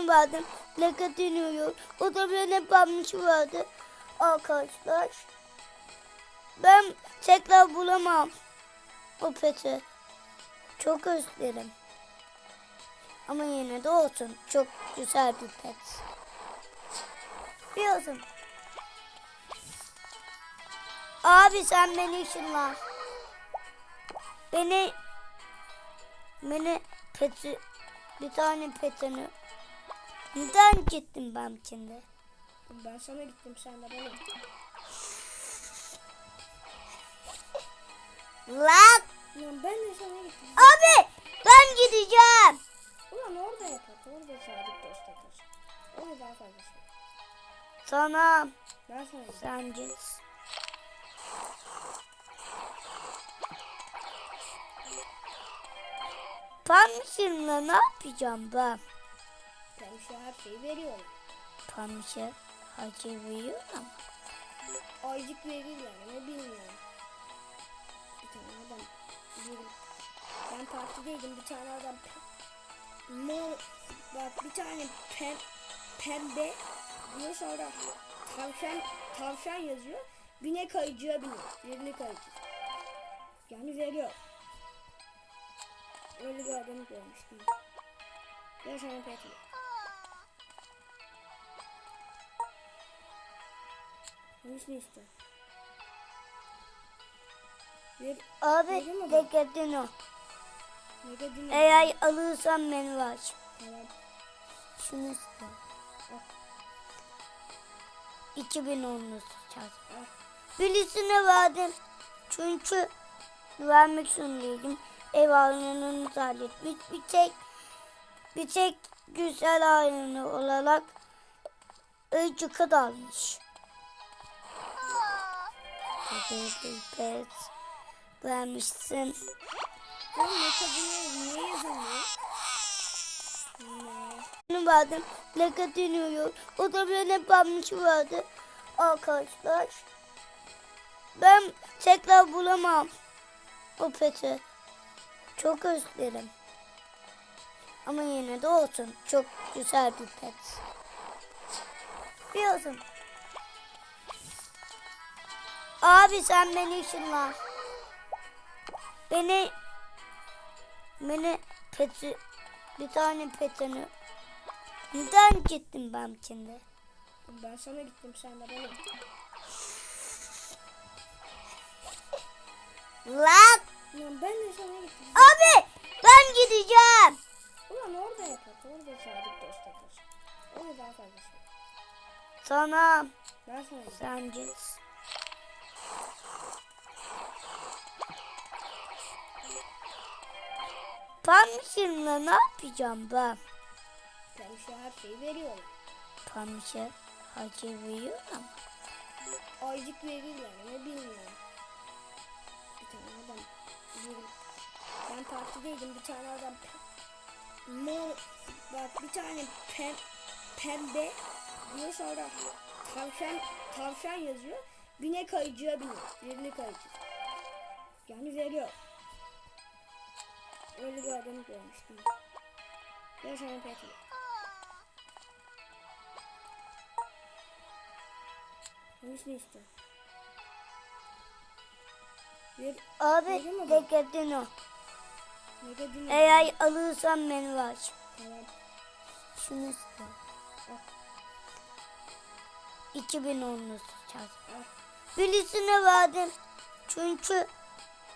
vardı. Plaket iniyor. O da böyle banmış vardı. Arkadaşlar. Ben tekrar bulamam. O peti. Çok özlerim. Ama yine de olsun. Çok güzel bir pet. Biliyorsun. Abi sen beni ışınla. Beni beni peti bir tane petini neden gittim ben şimdi? Ben sana gittim sen de bana. Lan Lan ben de sana gittim. abi ben gideceğim. Ulan orada yapak. Orada sabit dost takır. Orada daha fazla şey. Sana Ben sana gittim. sen git. Pamişimle ne yapacağım ben? Şu her şeyi veriyorum. Pamişe hacı veriyorum. Aycık verirler mi bilmiyorum. Bir tane adam. Yürü. Ben partideydim bir tane adam mor bak bir tane pem, pembe diyor sonra tavşan tavşan yazıyor. Binek ayıcıya biniyor. Birini ayıcı. Yani veriyor. Öyle bir adamı görmüştüm. Sana peki. Hangisini istiyor? Bir Abi mega dinle. Eğer alırsan beni var. Tamam. Şunu iste. 2010'lu çarpı. Al. Birisine verdim. Çünkü vermek zorundaydım. Ev alanını halletmiş. Bir tek bir tek güzel alanı olarak öcükü de almış. Bir pet vermişsin. Mega dinle niye yazılmıyor? Ne? Bunu verdim. Plaket iniyor. O da böyle banmış vardı. Arkadaşlar. Ben tekrar bulamam. O peti. Çok özlerim. Ama yine de olsun. Çok güzel bir pet. Biliyorsun. Abi sen beni ışınla. Beni beni peti bir tane petini neden gittim ben şimdi? Ben sana gittim sen de bana. Lan Lan ben de sana gittim. abi ben gideceğim. Ulan orada yapak. Orada sabit dost takır. Orada daha fazla şey. Sana Ben sana gittim. sen git. Pamişimle ne yapacağım ben? Şu her şeyi veriyorum. Pamişe hacı veriyorum. Aycık verirler mi bilmiyorum. Bir tane adam. Ben partideydim bir tane adam mor bak bir tane pem, pembe diyor sonra tavşan tavşan yazıyor. Binek ayıcıya biniyor. Birini ayıcı. Yani veriyor. Öyle bir adamı görmüştüm. Ben sana peki. Hangisini istiyor? Bir Abi mega dinle. Eğer alırsan beni var. Tamam. Şunu iste. 2010'lu çarpı. Al. Birisine verdim. Çünkü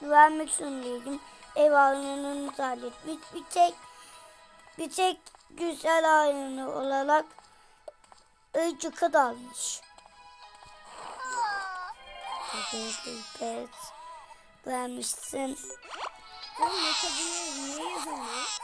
vermek zorundaydım. Ev alanını halletmiş. Bir tek bir tek güzel alanı olarak öcükü de almış. Bir pet vermişsin. Mega dinle niye yazılmıyor?